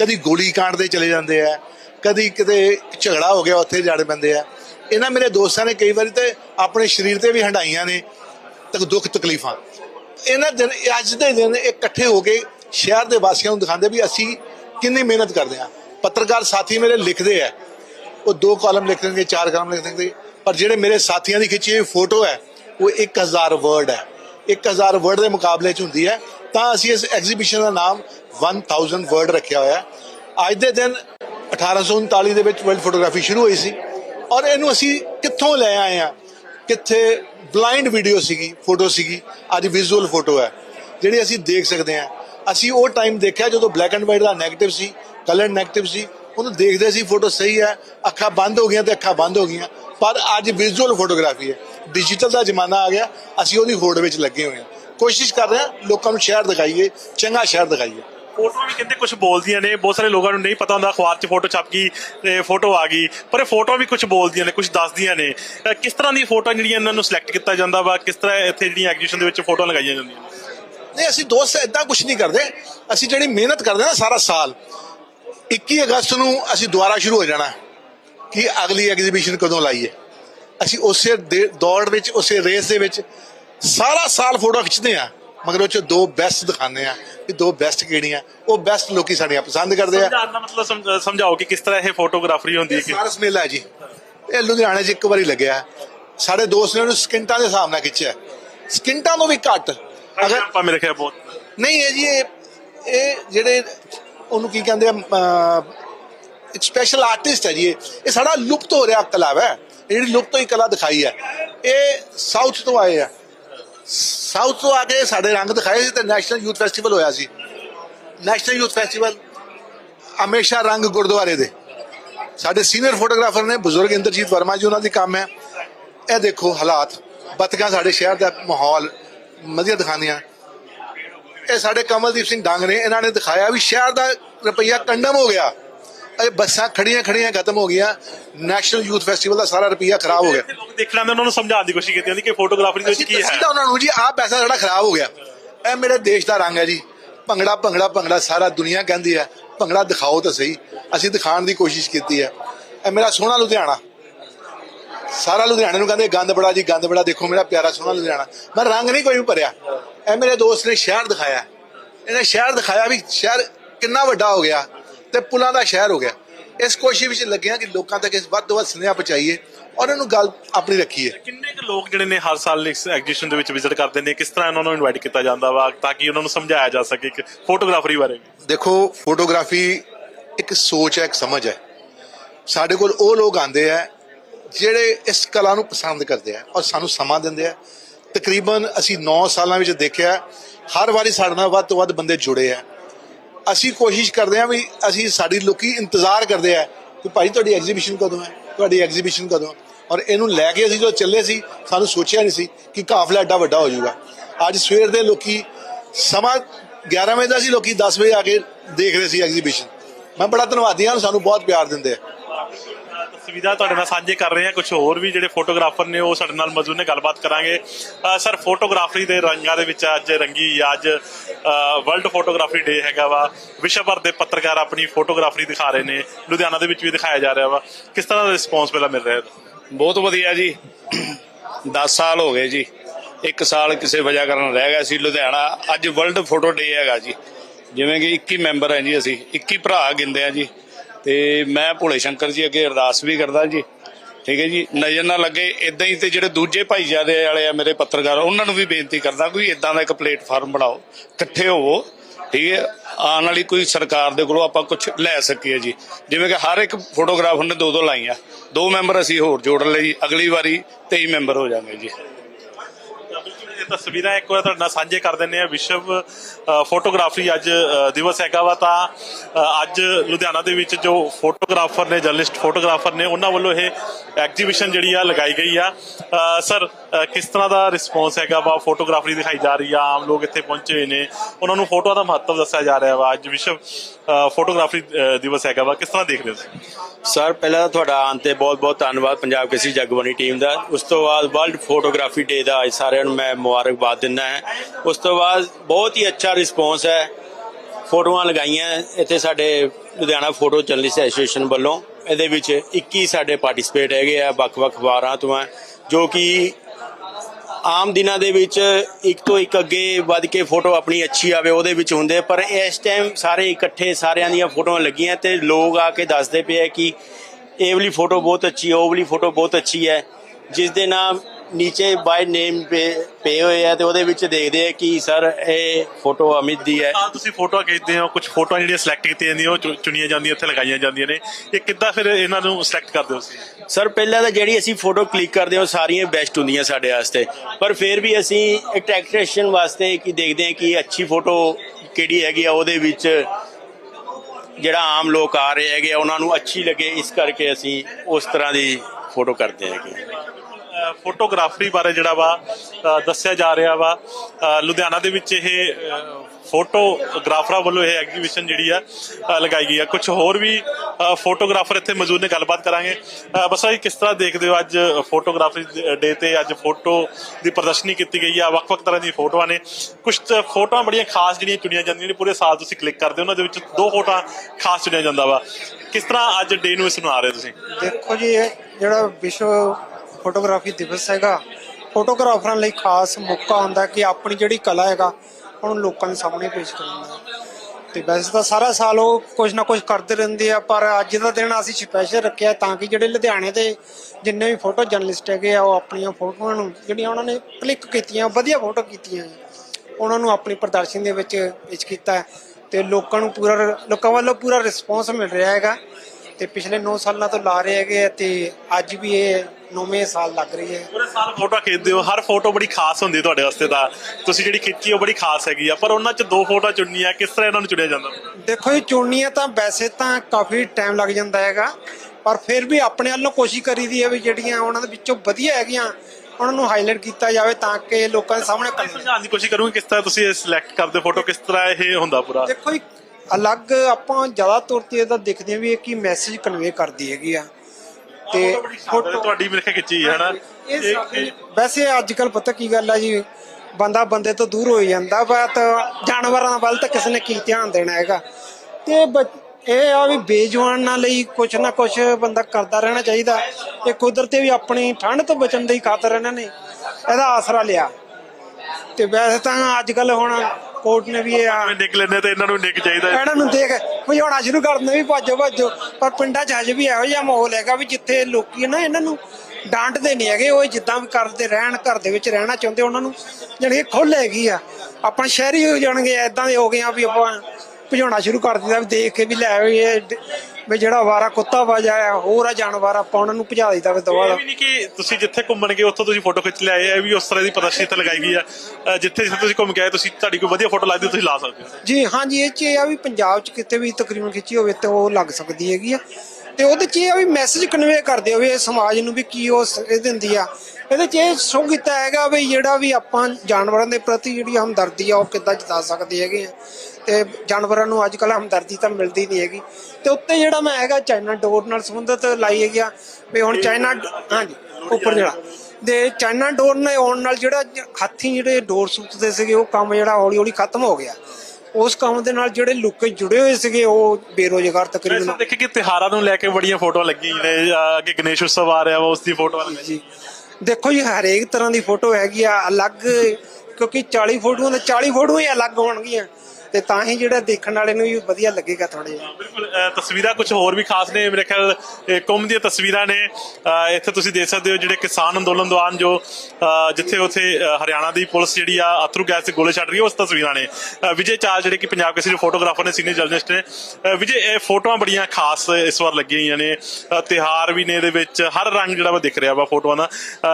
ਕਦੀ ਗੋਲੀ ਕਾਂਡ ਦੇ ਚਲੇ ਜਾਂਦੇ ਆ ਕਦੀ ਕਿਤੇ ਝਗੜਾ ਹੋ ਗਿਆ, ਉੱਥੇ ਜੜ ਪੈਂਦੇ ਆ। ਇਹਨਾਂ ਮੇਰੇ ਦੋਸਤਾਂ ਨੇ ਕਈ ਵਾਰੀ ਤੇ ਆਪਣੇ ਸਰੀਰ ਤੇ ਵੀ ਹੰਡਾਈਆਂ ਨੇ, ਤੱਕ ਦੁੱਖ ਤਕਲੀਫਾਂ। ਇਹਨਾਂ ਦਿਨ, ਅੱਜ ਦੇ ਦਿਨ ਇਹ ਇਕੱਠੇ ਹੋ ਕੇ ਸ਼ਹਿਰ ਦੇ ਵਾਸੀਆਂ ਨੂੰ ਦਿਖਾਉਂਦੇ ਵੀ ਅਸੀਂ ਕਿੰਨੀ ਮਿਹਨਤ ਕਰਦੇ ਹਾਂ ਪੱਤਰਕਾਰ ਸਾਥੀ ਮੇਰੇ ਲਿਖਦੇ ਆ। ਉਹ ਦੋ ਕਾਲਮ ਲਿਖ ਦੇਣਗੇ, ਚਾਰ ਕਾਲਮ ਲਿਖ ਦੇਣਗੇ। ਪਰ ਜਿਹੜੇ ਮੇਰੇ ਸਾਥੀਆਂ ਦੀ ਖਿੱਚੀ ਹੋਈ ਫੋਟੋ ਹੈ, ਉਹ 1000 ਵਰਡ ਹੈ। 1000 ਵਰਡ ਦੇ ਮੁਕਾਬਲੇ ਚ ਹੁੰਦੀ ਹੈ। ਤਾਂ ਅਸੀਂ ਇਸ ਐਗਜ਼ੀਬਿਸ਼ਨ ਦਾ ਨਾਮ 1000 ਵਰਡ ਰੱਖਿਆ ਹੋਇਆ ਅੱਜ ਦੇ ਦਿਨ 1839 ਦੇ ਵਿੱਚ ਵਰਲਡ ਫੋਟੋਗ੍ਰਾਫੀ ਸ਼ੁਰੂ ਹੋਈ ਸੀ। ਔਰ ਇਹਨੂੰ ਅਸੀਂ ਕਿੱਥੋਂ ਲੈ ਆਏ ਆ ਕਿੱਥੇ ਬਲਾਈਂਡ ਵੀਡੀਓ ਸੀਗੀ ਫੋਟੋ ਸੀਗੀ। ਅੱਜ ਵਿਜ਼ੂਅਲ ਫੋਟੋ ਹੈ, ਜਿਹੜੀ ਅਸੀਂ ਦੇਖ ਸਕਦੇ ਹਾਂ। ਅਸੀਂ ਉਹ ਟਾਈਮ ਦੇਖਿਆ ਜਦੋਂ ਬਲੈਕ ਐਂਡ ਵਾਈਟ ਦਾ 네ਗੇਟਿਵ ਸੀ ਕਲਰ 네ਗੇਟਿਵ ਸੀ। ਉਹਨੂੰ ਦੇਖਦੇ ਸੀ ਫੋਟੋ ਸਹੀ ਹੈ, ਅੱਖਾਂ ਬੰਦ ਹੋ ਗਈਆਂ ਤੇ ਅੱਖਾਂ ਬੰਦ ਹੋ ਗਈਆਂ। ਪਰ ਅੱਜ ਵਿਜ਼ੂਅਲ ਫੋਟੋਗ੍ਰਾਫੀ ਹੈ। ਡਿਜੀਟਲ ਦਾ ਜ਼ਮਾਨਾ ਆ ਗਿਆ, ਅਸੀਂ ਉਹਦੀ ਹੋੜ ਵਿੱਚ ਲੱਗੇ ਹੋਏ ਹਾਂ। ਕੋਸ਼ਿਸ਼ ਕਰ ਰਹੇ ਹਾਂ, ਲੋਕਾਂ ਨੂੰ ਸ਼ਹਿਰ ਦਿਖਾਈਏ, ਚੰਗਾ ਸ਼ਹਿਰ ਦਿਖਾਈਏ। ਫੋਟੋ ਵੀ ਕਹਿੰਦੇ ਕੁਝ ਬੋਲਦੀਆਂ ਨੇ, ਬਹੁਤ ਸਾਰੇ ਲੋਕਾਂ ਨੂੰ ਨਹੀਂ ਪਤਾ ਹੁੰਦਾ ਅਖਬਾਰ 'ਚ ਫੋਟੋ ਛਪ ਗਈ ਤੇ ਫੋਟੋ ਆ ਗਈ, ਪਰ ਇਹ ਫੋਟੋ ਵੀ ਕੁਝ ਬੋਲਦੀਆਂ ਨੇ ਕੁਝ ਦੱਸਦੀਆਂ ਨੇ। ਅਹ ਕਿਸ ਤਰ੍ਹਾਂ ਦੀ ਫੋਟੋ ਜਿਹੜੀਆਂ ਇਹਨਾਂ ਨੂੰ ਸਿਲੈਕਟ ਕੀਤਾ ਜਾਂਦਾ ਵਾ, ਕਿਸ ਤਰ੍ਹਾਂ ਇੱਥੇ ਜਿਹੜੀਆਂ ਐਗਜੀਬਿਸ਼ਨ ਦੇ ਵਿੱਚ ਫੋਟੋਆਂ ਲਗਾਈਆਂ ਜਾਂਦੀਆਂ ਨੇ? ਨਹੀਂ, ਅਸੀਂ ਦੋਸਤ ਇਦਾਂ ਕੁਝ ਨਹੀਂ ਕਰਦੇ। ਅਸੀਂ ਜਿਹੜੀ ਮਿਹਨਤ ਕਰਦੇ ਨਾ ਸਾਰਾ ਸਾਲ 21 ਅਗਸਤ ਨੂੰ ਅਸੀਂ ਦੁਬਾਰਾ ਸ਼ੁਰੂ ਹੋ ਜਾਣਾ, ਕਿ ਅਗਲੀ ਐਗਜ਼ੀਬਿਸ਼ਨ ਕਦੋਂ ਲਾਈਏ। ਅਸੀਂ ਉਸੇ ਦੇ- ਦੌੜ ਵਿੱਚ, ਉਸੇ ਰੇਸ ਦੇ ਵਿੱਚ ਸਾਰਾ ਸਾਲ ਫੋਟੋ ਖਿੱਚਦੇ ਆ ਮਗਰ ਉਹ ਚ ਦੋ ਬੈਸਟ ਦਿਖਾਉਂਦੇ ਆ ਕਿ ਦੋ ਬੈਸਟ ਕਿਹੜੀਆਂ। ਉਹ ਬੈਸਟ ਲੋਕੀ ਸਾਡੀਆਂ ਪਸੰਦ ਕਰਦੇ ਆ। ਸਮਝਾਉਣ ਦਾ ਮਤਲਬ ਸਮਝ- ਸਮਝਾਓ ਕਿ ਕਿਸ ਤਰ੍ਹਾਂ ਇਹ ਫੋਟੋਗ੍ਰਾਫਰੀ ਹੁੰਦੀ ਹੈ ਕਿ ਸਾਰਸ ਮੇਲਾ ਹੈ ਜੀ। ਇਹ ਲੁਧਿਆਣੇ 'ਚ ਇੱਕ ਵਾਰੀ ਲੱਗਿਆ। ਸਾਡੇ ਦੋਸਤ ਨੇ ਉਹਨੂੰ ਸਕਿੰਟਾਂ ਦੇ ਹਿਸਾਬ ਨਾਲ ਖਿੱਚਿਆ। ਸਕਿੰਟਾਂ ਤੋਂ ਵੀ ਘੱਟ। ਅਗਰ ਆਪਾਂ ਮੇਰੇ ਖਿਆਲ ਬਹੁਤ ਨਹੀਂ ਹੈ ਜੀ ਇਹ ਇਹ ਜਿਹੜੇ ਉਹਨੂੰ ਕੀ ਕਹਿੰਦੇ ਆ ਇੱਕ ਸਪੈਸ਼ਲ ਆਰਟਿਸਟ ਹੈ ਜੀ ਇਹ। ਸਾਡਾ ਲੁਪਤ ਹੋ ਰਿਹਾ ਕਲਾ ਹੈ ਇਹ ਜਿਹੜੀ ਲੁਪਤ ਹੋਈ ਕਲਾ ਦਿਖਾਈ ਹੈ। ਇਹ ਸਾਊਥ ਤੋਂ ਆਏ ਆ। ਸਾਊਥ ਤੋਂ ਆ ਕੇ ਸਾਡੇ ਰੰਗ ਦਿਖਾਏ ਸੀ ਤੇ ਨੈਸ਼ਨਲ ਯੂਥ ਫੈਸਟੀਵਲ ਹੋਇਆ ਸੀ। ਨੈਸ਼ਨਲ ਯੂਥ ਫੈਸਟੀਵਲ ਹਮੇਸ਼ਾ ਰੰਗ ਗੁਰਦੁਆਰੇ ਦੇ। ਸਾਡੇ ਸੀਨੀਅਰ ਫੋਟੋਗ੍ਰਾਫਰ ਨੇ ਬਜ਼ੁਰਗ ਇੰਦਰਜੀਤ ਵਰਮਾ ਜੀ ਉਹਨਾਂ ਦੀ ਕੰਮ ਹੈ। ਇਹ ਦੇਖੋ ਹਾਲਾਤ, ਬਤਕਾਂ ਸਾਡੇ ਸ਼ਹਿਰ ਦਾ ਮਾਹੌਲ ਵਧੀਆ ਦਿਖਾਉਂਦੀਆਂ। ਇਹ ਸਾਡੇ ਕਮਲਦੀਪ ਸਿੰਘ ਡਾਂਗ ਨੇ, ਇਹਨਾਂ ਨੇ ਦਿਖਾਇਆ ਵੀ ਸ਼ਹਿਰ ਦਾ ਰੁਪਈਆ ਕੰਡਮ ਹੋ ਗਿਆ। ਇਹ ਬੱਸਾਂ ਖੜੀਆਂ ਖੜੀਆਂ ਖਤਮ ਹੋ ਗਈਆਂ। ਨੈਸ਼ਨਲ ਯੂਥ ਫੈਸਟੀਵਲ ਦਾ ਸਾਰਾ ਰੁਪਈਆ ਖਰਾਬ ਹੋ ਗਿਆ। ਲੋਕ ਦੇਖਣ ਆਉਂਦੇ ਉਹਨਾਂ ਨੂੰ ਸਮਝਾਉਣ ਦੀ ਕੋਸ਼ਿਸ਼ ਕੀਤੀ ਕਿ ਫੋਟੋਗ੍ਰਾਫਰੀ ਦੇ ਵਿੱਚ ਕੀ ਹੈ। ਦੱਸੀਦਾ ਉਹਨਾਂ ਨੂੰ ਜੀ ਆਹ ਪੈਸਾ ਸਾਡਾ ਖਰਾਬ ਹੋ ਗਿਆ। ਇਹ ਮੇਰੇ ਦੇਸ਼ ਦਾ ਰੰਗ ਹੈ ਜੀ। ਭੰਗੜਾ ਭੰਗੜਾ ਭੰਗੜਾ ਸਾਰਾ ਦੁਨੀਆ ਕਹਿੰਦੀ ਹੈ। ਭੰਗੜਾ ਦਿਖਾਓ ਤਾਂ ਸਹੀ। ਅਸੀਂ ਦਿਖਾਉਣ ਦੀ ਕੋਸ਼ਿਸ਼ ਕੀਤੀ ਹੈ। ਇਹ ਮੇਰਾ ਸੋਹਣਾ ਲੁਧਿਆਣਾ। ਸਾਰਾ ਲੁਧਿਆਣੇ ਨੂੰ ਕਹਿੰਦੇ ਗੰਦ ਬੜਾ ਜੀ ਗੰਦ ਬੜਾ ਦੇਖੋ ਮੇਰਾ ਪਿਆਰਾ ਸੋਹਣਾ ਲੁਧਿਆਣਾ। ਮੈਂ ਰੰਗ ਨਹੀਂ ਕੋਈ ਵੀ ਭਰਿਆ। ਇਹ ਮੇਰੇ ਦੋਸਤ ਨੇ ਸ਼ਹਿਰ ਦਿਖਾਇਆ। ਇਹਨੇ ਸ਼ਹਿਰ ਦਿਖਾਇਆ ਵੀ ਸ਼ਹਿਰ ਕਿੰਨਾ ਵੱਡਾ ਹੋ ਗਿਆ। ਤੇ ਪੁਲਾਂ ਦਾ ਸ਼ਹਿਰ ਹੋ ਗਿਆ। ਇਸ ਕੋਸ਼ਿਸ਼ ਵਿੱਚ ਲੱਗੇ ਹਾਂ ਕਿ ਲੋਕਾਂ ਤੱਕ ਇਸ ਵੱਧ ਤੋਂ ਵੱਧ ਸੁਨੇਹਾ ਪਹੁੰਚਾਈਏ ਔਰ ਇਹਨੂੰ ਗੱਲ ਆਪਣੀ ਰੱਖੀਏ। ਕਿੰਨੇ ਕੁ ਲੋਕ ਜਿਹੜੇ ਨੇ ਹਰ ਸਾਲ ਇਸ ਐਗਜੀਬਿਸ਼ਨ ਦੇ ਵਿੱਚ ਵਿਜ਼ਿਟ ਕਰਦੇ ਨੇ? ਕਿਸ ਤਰ੍ਹਾਂ ਉਹਨਾਂ ਨੂੰ ਇਨਵਾਈਟ ਕੀਤਾ ਜਾਂਦਾ ਵਾ ਤਾਂ ਕਿ ਉਹਨਾਂ ਨੂੰ ਸਮਝਾਇਆ ਜਾ ਸਕੇ ਕਿ ਫੋਟੋਗ੍ਰਾਫਰੀ ਬਾਰੇ? ਦੇਖੋ ਫੋਟੋਗ੍ਰਾਫੀ ਇੱਕ ਸੋਚ ਹੈ ਇੱਕ ਸਮਝ ਹੈ। ਸਾਡੇ ਕੋਲ ਉਹ ਲੋਕ ਆਉਂਦੇ ਆ ਜਿਹੜੇ ਇਸ ਕਲਾ ਨੂੰ ਪਸੰਦ ਕਰਦੇ ਆ ਔਰ ਸਾਨੂੰ ਸਮਾਂ ਦਿੰਦੇ ਆ। ਤਕਰੀਬਨ ਅਸੀਂ 9 ਸਾਲਾਂ ਵਿੱਚ ਦੇਖਿਆ ਹਰ ਵਾਰੀ ਸਾਡੇ ਨਾਲ ਵੱਧ ਤੋਂ ਵੱਧ ਬੰਦੇ ਜੁੜੇ ਆ। ਅਸੀਂ ਕੋਸ਼ਿਸ਼ ਕਰਦੇ ਆ ਵੀ ਅਸੀਂ ਸਾਡੀ ਲੋਕੀ ਇੰਤਜ਼ਾਰ ਕਰਦੇ ਆ ਕਿ ਭਾਈ ਤੁਹਾਡੀ ਐਗਜ਼ੀਬਿਸ਼ਨ ਕਦੋਂ ਹੈ? ਤੁਹਾਡੀ ਐਗਜ਼ੀਬਿਸ਼ਨ ਕਦੋਂ ਔਰ ਇਹਨੂੰ ਲੈ ਕੇ ਅਸੀਂ ਜਦੋਂ ਚੱਲੇ ਸੀ, ਸਾਨੂੰ ਸੋਚਿਆ ਨਹੀਂ ਸੀ ਕਿ ਕਾਫਲਾ ਐਡਾ ਵੱਡਾ ਹੋ ਜਾਊਗਾ। ਅੱਜ ਸਵੇਰ ਦੇ ਲੋਕੀ ਸਮਾਂ 11 ਵਜੇ ਦਾ ਸੀ, ਲੋਕੀ 10 ਵਜੇ ਆ ਕੇ ਦੇਖ ਰਹੇ ਸੀ ਐਗਜ਼ੀਬਿਸ਼ਨ ਮੈਂ ਬੜਾ ਧੰਨਵਾਦੀ ਹਾਂ, ਸਾਨੂੰ ਬਹੁਤ ਪਿਆਰ ਦਿੰਦੇ ਆ। ਤਸਵੀਰਾਂ ਤੁਹਾਡੇ ਨਾਲ ਸਾਂਝੇ ਕਰ ਰਹੇ ਹਾਂ। ਕੁਝ ਹੋਰ ਵੀ ਜਿਹੜੇ ਫੋਟੋਗ੍ਰਾਫਰ ਨੇ, ਉਹ ਸਾਡੇ ਨਾਲ ਮੌਜੂਦ ਨੇ, ਗੱਲਬਾਤ ਕਰਾਂਗੇ। ਸਰ, ਫੋਟੋਗ੍ਰਾਫਰੀ ਦੇ ਰੰਗਾਂ ਦੇ ਵਿੱਚ ਅੱਜ ਰੰਗੀ ਅੱਜ ਵਰਲਡ ਫੋਟੋਗ੍ਰਾਫੀ ਡੇ ਹੈਗਾ ਵਾ। ਵਿਸ਼ਵ ਭਰ ਦੇ ਪੱਤਰਕਾਰ ਆਪਣੀ ਫੋਟੋਗ੍ਰਾਫਰੀ ਦਿਖਾ ਰਹੇ ਨੇ। ਲੁਧਿਆਣਾ ਦੇ ਵਿੱਚ ਵੀ ਦਿਖਾਇਆ ਜਾ ਰਿਹਾ ਵਾ। ਕਿਸ ਤਰ੍ਹਾਂ ਦਾ ਰਿਸਪੌਂਸ ਪਹਿਲਾਂ ਮਿਲ ਰਿਹਾ? ਬਹੁਤ ਵਧੀਆ ਜੀ। 10 ਸਾਲ ਹੋ ਗਏ ਜੀ। ਇੱਕ ਸਾਲ ਕਿਸੇ ਵਜ੍ਹਾ ਕਾਰਨ ਰਹਿ ਗਿਆ ਸੀ ਲੁਧਿਆਣਾ। ਅੱਜ ਵਰਲਡ ਫੋਟੋ ਡੇ ਹੈਗਾ ਜੀ। ਜਿਵੇਂ ਕਿ 21 ਮੈਂਬਰ ਹੈ ਜੀ ਅਸੀਂ। 21 ਭਰਾ ਗਿੰਦੇ ਆ ਜੀ। ਤੇ ਮੈਂ ਭੋਲੇ ਸ਼ੰਕਰ ਜੀ ਅੱਗੇ ਅਰਦਾਸ ਵੀ ਕਰਦਾ ਜੀ। ਠੀਕ ਹੈ ਜੀ? ਨਜ਼ਰ ਨਾ ਲੱਗੇ ਇਦਾਂ ਹੀ ਤੇ ਜਿਹੜੇ ਦੂਜੇ ਭਾਈਚਾਰੇ ਵਾਲੇ ਆ ਮੇਰੇ ਪੱਤਰਕਾਰ, ਉਹਨਾਂ ਨੂੰ ਵੀ ਬੇਨਤੀ ਕਰਦਾ ਕੋਈ ਇਦਾਂ ਦਾ ਇੱਕ ਪਲੇਟਫਾਰਮ ਬਣਾਓ, ਇਕੱਠੇ ਹੋਵੋ। ਠੀਕ ਹੈ? ਆਉਣ ਵਾਲੀ ਕੋਈ ਸਰਕਾਰ ਦੇ ਕੋਲੋਂ ਆਪਾਂ ਕੁਝ ਲੈ ਸਕੀਏ ਜੀ। ਜਿਵੇਂ ਕਿ ਹਰ ਇੱਕ ਫੋਟੋਗ੍ਰਾਫਰ ਨੇ ਦੋ ਦੋ ਲਾਈਆਂ। ਦੋ ਮੈਂਬਰ ਅਸੀਂ ਹੋਰ ਜੋੜ ਲਏ ਜੀ। ਅਗਲੀ ਵਾਰੀ 23 ਮੈਂਬਰ ਹੋ ਜਾਣਗੇ ਜੀ। ਤਸਵੀਰਾਂ ਇੱਕ ਵਾਰ ਤੁਹਾਡੇ ਨਾਲ ਸਾਂਝੇ ਕਰ ਦਿੰਦੇ ਆ ਵਿਸ਼ਵ ਫੋਟੋਗ੍ਰਾਫੀ ਅੱਜ ਦਿਵਸ ਹੈਗਾ ਵਾ ਤਾਂ ਅੱਜ ਲੁਧਿਆਣਾ ਦੇ ਵਿੱਚ ਜੋ ਫੋਟੋਗ੍ਰਾਫਰ ਨੇ, ਜਰਨਲਿਸਟ ਫੋਟੋਗ੍ਰਾਫਰ ਨੇ, ਉਹਨਾਂ ਵੱਲੋਂ ਇਹ ਐਗਜੀਬਿਸ਼ਨ ਜਿਹੜੀ ਆ ਲਗਾਈ ਗਈ ਆ। ਸਰ ਕਿਸ ਤਰ੍ਹਾਂ ਦਾ ਰਿਸਪੌਂਸ ਹੈਗਾ ਵਾ? ਫੋਟੋਗ੍ਰਾਫਰੀ ਦਿਖਾਈ ਜਾ ਰਹੀ ਆ, ਆਮ ਲੋਕ ਇੱਥੇ ਪਹੁੰਚੇ ਹੋਏ ਨੇ। ਉਹਨਾਂ ਨੂੰ ਫੋਟੋਆਂ ਦਾ ਮਹੱਤਵ ਦੱਸਿਆ ਜਾ ਰਿਹਾ ਵਾ। ਅੱਜ ਵਿਸ਼ਵ ਫੋਟੋਗ੍ਰਾਫੀ ਦਿਵਸ ਹੈਗਾ ਵਾ। ਕਿਸ ਤਰ੍ਹਾਂ ਦੇਖਦੇ ਹੋ ਸਰ, ਪਹਿਲਾਂ ਤੁਹਾਡਾ ਆਉਣ ਤੇ ਬਹੁਤ-ਬਹੁਤ ਧੰਨਵਾਦ, ਪੰਜਾਬ ਕੇਸਰੀ ਜਗਬਾਣੀ ਟੀਮ ਦਾ। ਉਸ ਤੋਂ ਬਾਅਦ ਵਰਲਡ ਫੋਟੋਗ੍ਰਾਫੀ ਡੇ ਦਾ ਅੱਜ ਸਾਰਿਆਂ ਨੂੰ ਮੈਂ ਮੁਬਾਰਕਬਾਦ ਦਿੰਦਾ ਹੈ। ਉਸ ਤੋਂ ਬਾਅਦ ਬਹੁਤ ਹੀ ਅੱਛਾ ਰਿਸਪੌਂਸ ਹੈ। ਫੋਟੋਆਂ ਲਗਾਈਆਂ ਇੱਥੇ ਸਾਡੇ ਲੁਧਿਆਣਾ ਫੋਟੋ ਜਰਨਲਿਸਟ ਐਸੋਸੀਏਸ਼ਨ ਵੱਲੋਂ। ਇਹਦੇ ਵਿੱਚ 21 ਸਾਡੇ ਪਾਰਟਿਸਿਪੇਟ ਹੈਗੇ ਆ, ਵੱਖ-ਵੱਖ ਵਾਰਾਂ ਤੋਂ ਆ ਜੋ ਕਿ ਆਮ ਦਿਨਾਂ ਦੇ ਵਿੱਚ ਇੱਕ ਤੋਂ ਇੱਕ ਅੱਗੇ ਵੱਧ ਕੇ ਫੋਟੋ ਆਪਣੀ ਅੱਛੀ ਆਵੇ, ਉਹਦੇ ਵਿੱਚ ਹੁੰਦੇ ਪਰ ਇਸ ਟਾਈਮ ਸਾਰੇ ਇਕੱਠੇ ਸਾਰਿਆਂ ਦੀਆਂ ਫੋਟੋਆਂ ਲੱਗੀਆਂ ਤੇ ਲੋਕ ਆ ਕੇ ਦੱਸਦੇ ਪਏ ਆ ਕਿ ਇਹ ਵਾਲੀ ਫੋਟੋ ਬਹੁਤ ਅੱਛੀ ਹੈ, ਉਹ ਵਾਲੀ ਫੋਟੋ ਬਹੁਤ ਅੱਛੀ ਹੈ। ਜਿਸ ਦੇ ਨਾਲ ਨੀਚੇ ਬਾਈ ਨੇਮ ਪੇ ਹੋਏ ਆ ਤੇ ਉਹਦੇ ਵਿੱਚ ਦੇਖਦੇ ਆ ਕਿ ਸਰ ਇਹ ਫੋਟੋ ਅਮਿਤ ਦੀ ਹੈ। ਆ ਤੁਸੀਂ ਫੋਟੋਆਂ ਖਿੱਚਦੇ ਹੋ ਕੁਝ ਫੋਟੋਆਂ ਜਿਹੜੀਆਂ ਸਿਲੈਕਟ ਕੀਤੀਆਂ ਜਾਂਦੀਆਂ ਉਹ ਚੁਣੀਆਂ ਜਾਂਦੀਆਂ ਇੱਥੇ ਲਗਾਈਆਂ ਜਾਂਦੀਆਂ ਨੇ। ਇਹ ਕਿੱਦਾਂ ਫਿਰ ਇਹਨਾਂ ਨੂੰ ਸਿਲੈਕਟ ਕਰਦੇ ਹੋ ਤੁਸੀਂ? ਸਰ ਪਹਿਲਾਂ ਤਾਂ ਜਿਹੜੀ ਅਸੀਂ ਫੋਟੋ ਕਲਿੱਕ ਕਰਦੇ ਹਾਂ ਸਾਰੀਆਂ ਬੈਸਟ ਹੁੰਦੀਆਂ ਸਾਡੇ ਵਾਸਤੇ। ਪਰ ਫਿਰ ਵੀ ਅਸੀਂ ਅਟਰੈਕਸ਼ਨ ਵਾਸਤੇ ਕੀ ਦੇਖਦੇ ਹਾਂ ਕਿ ਅੱਛੀ ਫੋਟੋ ਕਿਹੜੀ ਹੈਗੀ ਆ ਉਹਦੇ ਵਿੱਚ ਜਿਹੜਾ ਆਮ ਲੋਕ ਆ ਰਹੇ ਹੈਗੇ ਉਹਨਾਂ ਨੂੰ ਅੱਛੀ ਲੱਗੇ। ਇਸ ਕਰਕੇ ਅਸੀਂ ਉਸ ਤਰ੍ਹਾਂ ਦੀ ਫੋਟੋ ਕਰਦੇ ਹੈਗੇ ਫੋਟੋਗ੍ਰਾਫਰੀ ਬਾਰੇ ਜਿਹੜਾ ਵਾ ਦੱਸਿਆ ਜਾ ਰਿਹਾ ਵਾ। ਲੁਧਿਆਣਾ ਦੇ ਵਿੱਚ ਇਹ ਫੋਟੋਗ੍ਰਾਫਰਾਂ ਵੱਲੋਂ ਇਹ ਐਗਜੀਬਿਸ਼ਨ ਜਿਹੜੀ ਆ ਲਗਾਈ ਗਈ ਆ। ਕੁਝ ਹੋਰ ਵੀ ਫੋਟੋਗ੍ਰਾਫਰ ਇੱਥੇ ਮੌਜੂਦ ਨੇ, ਗੱਲਬਾਤ ਕਰਾਂਗੇ। ਬਸ ਜੀ ਕਿਸ ਤਰ੍ਹਾਂ ਦੇਖਦੇ ਹੋ ਅੱਜ ਫੋਟੋਗ੍ਰਾਫਰੀ ਡੇ ਤੇ ਅੱਜ ਫੋਟੋ ਦੀ ਪ੍ਰਦਰਸ਼ਨੀ ਕੀਤੀ ਗਈ ਆ? ਵੱਖ-ਵੱਖ ਤਰ੍ਹਾਂ ਦੀਆਂ ਫੋਟੋਆਂ ਨੇ। ਕੁਝ ਫੋਟੋਆਂ ਬੜੀਆਂ ਖਾਸ ਜਿਹੜੀਆਂ ਚੁਣੀਆਂ ਜਾਂਦੀਆਂ ਨੇ, ਪੂਰੇ ਸਾਲ ਤੁਸੀਂ ਕਲਿੱਕ ਕਰਦੇ ਹੋ ਉਹਨਾਂ ਦੇ ਵਿੱਚ ਦੋ ਫੋਟੋਆਂ ਖਾਸ ਚੁਣਿਆ ਜਾਂਦਾ ਵਾ। ਕਿਸ ਤਰ੍ਹਾਂ ਅੱਜ ਡੇ ਨੂੰ ਇਸ ਨੂੰ ਆ ਰਹੇ ਤੁਸੀਂ? ਦੇਖੋ ਜੀ, ਇਹ ਜਿਹੜਾ ਵਿਸ਼ਵ ਫੋਟੋਗ੍ਰਾਫੀ ਦਿਵਸ ਹੈਗਾ। ਫੋਟੋਗ੍ਰਾਫਰਾਂ ਲਈ ਖਾਸ ਮੌਕਾ ਹੁੰਦਾ ਕਿ ਆਪਣੀ ਜਿਹੜੀ ਕਲਾ ਹੈਗਾ, ਉਹਨੂੰ ਲੋਕਾਂ ਦੇ ਸਾਹਮਣੇ ਪੇਸ਼ ਕਰਨਾ ਦਾ। ਤੇ ਵੈਸੇ ਤਾਂ ਸਾਰਾ ਸਾਲ ਉਹ ਕੁਝ ਨਾ ਕੁਝ ਕਰਦੇ ਰਹਿੰਦੇ ਆ, ਪਰ ਅੱਜ ਦਾ ਦਿਨ ਅਸੀਂ ਸਪੈਸ਼ਲ ਰੱਖਿਆ ਤਾਂ ਕਿ ਜਿਹੜੇ ਲੁਧਿਆਣੇ ਦੇ ਜਿੰਨੇ ਵੀ ਫੋਟੋ ਜਰਨਲਿਸਟ ਹੈਗੇ ਆ, ਉਹ ਆਪਣੀਆਂ ਫੋਟੋਆਂ ਨੂੰ ਜਿਹੜੀਆਂ ਉਹਨਾਂ ਨੇ ਕਲਿੱਕ ਕੀਤੀਆਂ, ਵਧੀਆ ਫੋਟੋ ਕੀਤੀਆਂ ਉਹਨਾਂ ਨੂੰ ਆਪਣੀ ਪ੍ਰਦਰਸ਼ਨ ਦੇ ਵਿੱਚ ਪੇਸ਼ ਕੀਤਾ ਹੈ। ਤੇ ਲੋਕਾਂ ਨੂੰ ਪੂਰਾ ਲੋਕਾਂ ਵੱਲੋਂ ਪੂਰਾ ਰਿਸਪੌਂਸ ਮਿਲ ਰਿਹਾ ਹੈਗਾ। ਤੇ ਪਿਛਲੇ 9 ਸਾਲਾਂ ਤੋਂ ਲਾ ਰਹੇ ਹੈਗੇ ਆ ਤੇ ਅੱਜ ਵੀ ਇਹ 9ਵੇਂ ਸਾਲ ਲੱਗ ਰਹੀ ਹੈ। ਪੂਰੇ ਸਾਲ ਫੋਟੋ ਖਿੱਚਦੇ ਹੋ ਹਰ ਫੋਟੋ ਬੜੀ ਖਾਸ ਹੁੰਦੀ ਤੁਹਾਡੇ ਵਾਸਤੇ ਤਾਂ। ਤੁਸੀਂ ਜਿਹੜੀ ਖਿੱਚੀ ਉਹ ਬੜੀ ਖਾਸ ਹੈਗੀ ਆ ਪਰ ਉਹਨਾਂ 'ਚ ਦੋ ਫੋਟੋ ਚੁਣਨੀਆਂ ਕਿਸ ਤਰ੍ਹਾਂ ਇਹਨਾਂ ਨੂੰ ਚੁਣਿਆ ਜਾਂਦਾ? ਦੇਖੋ ਇਹ ਚੁਣਨੀਆਂ ਤਾਂ ਵੈਸੇ ਤਾਂ ਕਾਫੀ ਟਾਈਮ ਲੱਗ ਜਾਂਦਾ ਹੈਗਾ ਪਰ ਫਿਰ ਵੀ ਆਪਣੇ ਵੱਲੋਂ ਕੋਸ਼ਿਸ਼ ਕਰੀਦੀ ਹੈ ਵੀ ਜਿਹੜੀਆਂ ਉਹਨਾਂ ਦੇ ਵਿੱਚੋਂ ਵਧੀਆ ਹੈਗੀਆਂ ਉਹਨਾਂ ਨੂੰ ਹਾਈਲਾਈਟ ਕੀਤਾ ਜਾਵੇ ਤਾਂ ਕਿ ਲੋਕਾਂ ਦੇ ਸਾਹਮਣੇ ਮੈਂ ਕਰ ਸਮਝਾਉਣ ਦੀ ਕੋਸ਼ਿਸ਼ ਕਰੂੰਗੀ ਕਿਸ ਤਰ੍ਹਾਂ ਤੁਸੀਂ ਸਿਲੈਕਟ ਕਰਦੇ ਫੋਟੋ ਕਿਸ ਤਰ੍ਹਾਂ ਇਹ ਹੁੰਦਾ ਪੂਰਾ? ਦੇਖੋ ਇੱਕ ਅਲੱਗ ਆਪਾਂ ਜ਼ਿਆਦਾ ਤੌਰ ਤੇ ਇਹਦਾ ਦੇਖਦੇ ਹਾਂ ਵੀ ਇਹ ਕੀ ਮੈਸੇਜ ਕਨਵੇ ਕਰਦੀ ਹੈਗੀ ਆ। ਤੇ ਫੋਟੋ ਤੁਹਾਡੀ ਮੇਰੇ ਖਿੱਚੀ ਹੈ ਨਾ ਵੈਸੇ ਅੱਜ ਕੱਲ ਪਤਾ ਕੀ ਗੱਲ ਆ ਜੀ ਬੰਦਾ ਬੰਦੇ ਤੋਂ ਦੂਰ ਹੋ ਜਾਂਦਾ ਵਾ ਤਾਂ ਜਾਨਵਰਾਂ ਵੱਲ ਤਾਂ ਕਿਸੇ ਨੇ ਕੀ ਧਿਆਨ ਦੇਣਾ ਹੈਗਾ। ਤੇ ਇਹ ਆ ਵੀ ਬੇਜਵਾਨਾਂ ਲਈ ਕੁਛ ਨਾ ਕੁਛ ਬੰਦਾ ਕਰਦਾ ਰਹਿਣਾ ਚਾਹੀਦਾ। ਇਹ ਕੁਦਰਤ ਵੀ ਆਪਣੀ ਠੰਡ ਤੋਂ ਬਚਣ ਦੀ ਖਾਤਰ ਇਹਨਾਂ ਨੇ ਇਹਦਾ ਆਸਰਾ ਲਿਆ। ਤੇ ਵੈਸੇ ਤਾਂ ਅੱਜ ਕੱਲ ਹੁਣ ਕੋਰਟ ਨੇ ਵੀ ਇਹ ਆ ਨਿਕ ਲੈਣੇ ਤੇ ਇਹਨਾਂ ਨੂੰ ਨਿਕ ਚਾਹੀਦਾ ਹੈ। ਇਹਨਾਂ ਨੂੰ ਦੇਖ ਭਜਾਉਣਾ ਸ਼ੁਰੂ ਕਰ ਦਿੰਦੇ ਵੀ ਭੱਜੋ ਭੱਜੋ ਪਰ ਪਿੰਡਾਂ 'ਚ ਹਜੇ ਵੀ ਇਹੋ ਜਿਹਾ ਮਾਹੌਲ ਹੈਗਾ ਵੀ ਜਿੱਥੇ ਲੋਕੀ ਨਾ ਇਹਨਾਂ ਨੂੰ ਡਾਂਟਦੇ ਨਹੀਂ ਹੈਗੇ ਉਹ ਜਿੱਦਾਂ ਵੀ ਕਰਦੇ ਰਹਿਣ ਘਰ ਦੇ ਵਿੱਚ ਰਹਿਣਾ ਚਾਹੁੰਦੇ ਉਹਨਾਂ ਨੂੰ ਜਾਣੀ ਕਿ ਖੁੱਲ੍ਹ ਹੈਗੀ ਆ ਆਪਾਂ ਸ਼ਹਿਰੀ ਹੋ ਜਾਣਗੇ ਐਦਾਂ ਦੇ ਹੋ ਗਏ ਆ ਵੀ ਆਪਾਂ ਭਜਾਉਣਾ ਸ਼ੁਰੂ ਕਰ ਦਿੰਦਾ ਵੀ ਦੇਖ ਕੇ ਵੀ ਲੈ ਵੀ ਇਹ ਡ- ਵੀ ਜਿਹੜਾ ਵਾਰਾ ਕੁੱਤਾ ਵਜਾਇਆ ਹੋਰ ਆ ਜਾਨਵਰ ਆਪਾਂ ਉਹਨਾਂ ਨੂੰ ਭਜਾ ਦਿੱਤਾ ਵੀ ਦਵਾ ਇਹ ਵੀ ਨਹੀਂ ਕਿ ਤੁਸੀਂ ਜਿੱਥੇ ਘੁੰਮਣ ਗਏ ਉੱਥੋਂ ਤੁਸੀਂ ਫੋਟੋ ਖਿੱਚ ਲਿਆਏ ਇਹ ਵੀ ਉਸ ਤਰ੍ਹਾਂ ਦੀ ਪ੍ਰਦਰਸ਼ਨੀ ਤੇ ਲਗਾਈ ਗਈ ਆ। ਅ, ਜਿੱਥੇ ਜਿੱਥੇ ਤੁਸੀਂ ਘੁੰਮ ਕੇ ਆਏ ਤੁਸੀਂ ਤੁਹਾਡੀ ਕੋਈ ਵਧੀਆ ਫੋਟੋ ਲੱਗਦੀ ਤੁਸੀਂ ਲਾ ਸਕਦੇ ਹੋ। ਜੀ ਹਾਂਜੀ ਇਹ ਚ ਇਹ ਆ ਵੀ ਪੰਜਾਬ ਚ ਕਿਤੇ ਵੀ ਤਕਰੀਬਨ ਖਿੱਚੀ ਹੋਵੇ ਤੇ ਉਹ ਲੱਗ ਸਕਦੀ ਹੈਗੀ ਆ। ਤੇ ਉਹਦੇ ਚ ਇਹ ਆ ਵੀ ਮੈਸੇਜ ਕਨਵੇ ਕਰਦੇ ਹੋਵੇ ਇਹ ਸਮਾਜ ਨੂੰ ਵੀ ਕੀ ਉਹ ਸ- ਇਹ ਦਿੰਦੀ ਆ। ਇਹਦੇ ਚ ਇਹ ਸ਼ੋ ਕੀਤਾ ਹੈਗਾ ਵੀ ਜਿਹੜਾ ਵੀ ਆਪਾਂ ਜਾਨਵਰਾਂ ਦੇ ਪ੍ਰਤੀ ਜਿਹੜੀ ਹਮਦਰਦੀ ਆ ਉਹ ਕਿੱਦਾਂ ਜਤਾ ਸਕਦੇ ਹੈਗੇ ਆ। ਤੇ ਜਾਨਵਰਾਂ ਨੂੰ ਅੱਜ ਕੱਲ ਹਮਦਰਦੀ ਤਾਂ ਮਿਲਦੀ ਨਹੀਂ ਹੈਗੀ। ਤੇ ਉੱਤੇ ਜਿਹੜਾ ਮੈਂ ਹੈਗਾ ਚਾਈਨਾ ਡੋਰ ਨਾਲ ਸੰਬੰਧਿਤ ਲਾਈ ਹੈਗੀ ਆ ਵੀ ਹੁਣ ਚਾਈਨਾ ਹਾਂਜੀ ਉੱਪਰ ਜਿਹੜਾ। ਦੇ ਚਾਈਨਾ ਡੋਰ ਨੇ ਆਉਣ ਨਾਲ ਜਿਹੜਾ ਹਾਥੀ ਜਿਹੜੇ ਡੋਰ ਸੁੱਟਦੇ ਸੀਗੇ ਉਹ ਕੰਮ ਜਿਹੜਾ ਹੌਲੀ ਹੌਲੀ ਖਤਮ ਹੋ ਗਿਆ। ਉਸ ਕੰਮ ਦੇ ਨਾਲ ਜਿਹੜੇ ਲੋਕ ਜੁੜੇ ਹੋਏ ਸੀਗੇ ਉਹ ਬੇਰੋਜ਼ਗਾਰ ਤਕਰੀਬਨ ਦੇਖੇ ਕਿ ਤਿਹਾਰਾਂ ਨੂੰ ਲੈ ਕੇ ਬੜੀਆਂ ਫੋਟੋਆਂ ਲੱਗੀਆਂ ਨੇ ਅੱਗੇ ਗਣੇਸ਼ ਉਤਸਵ ਆ ਰਿਹਾ ਵਾ ਉਸ ਦੀ ਫੋਟੋ ਜੀ। ਦੇਖੋ ਜੀ ਹਰੇਕ ਤਰ੍ਹਾਂ ਦੀ ਫੋਟੋ ਹੈਗੀ ਆ ਅਲੱਗ ਕਿਉਂਕਿ 40 ਫੋਟੋਆਂ ਤੇ 40 ਫੋਟੋਆਂ ਹੀ ਅਲੱਗ ਹੋਣਗੀਆਂ। ਤੇ ਤਾਂ ਹੀ ਜਿਹੜਾ ਦੇਖਣ ਵਾਲੇ ਨੂੰ ਵੀ ਵਧੀਆ ਲੱਗੇਗਾ ਥੋੜਾ ਜਿਹਾ। ਬਿਲਕੁਲ ਤਸਵੀਰਾਂ ਕੁਝ ਹੋਰ ਵੀ ਖਾਸ ਨੇ ਮੇਰੇ ਖਿਆਲ ਇਹ ਕੁੰਮ ਦੀਆਂ ਤਸਵੀਰਾਂ ਨੇ। ਇੱਥੇ ਤੁਸੀਂ ਦੇਖ ਸਕਦੇ ਹੋ ਜਿਹੜੇ ਕਿਸਾਨ ਅੰਦੋਲਨ ਦੌਰਾਨ ਜੋ ਜਿੱਥੇ ਉੱਥੇ ਹਰਿਆਣਾ ਦੀ ਪੁਲਿਸ ਜਿਹੜੀ ਆ ਅਥਰੂ ਗੈਸ ਦੇ ਗੋਲੇ ਛੱਡ ਰਹੀ ਹੈ ਉਸ ਤਸਵੀਰਾਂ ਨੇ। ਵਿਜੇ ਚਾਲ ਜਿਹੜੇ ਕਿ ਪੰਜਾਬ ਕਿਸੇ ਦੇ ਫੋਟੋਗ੍ਰਾਫਰ ਨੇ ਸੀਨੀਅਰ ਜਰਨਲਿਸਟ ਨੇ। ਵਿਜੇ ਇਹ ਫੋਟੋਆਂ ਬੜੀਆਂ ਖਾਸ ਇਸ ਵਾਰ ਲੱਗੀਆਂ ਹੋਈਆਂ ਨੇ। ਅ, ਤਿਉਹਾਰ ਵੀ ਨੇ ਇਹਦੇ ਵਿੱਚ ਹਰ ਰੰਗ ਜਿਹੜਾ ਵਾ ਦਿਖ ਰਿਹਾ ਵਾ ਫੋਟੋਆਂ ਦਾ।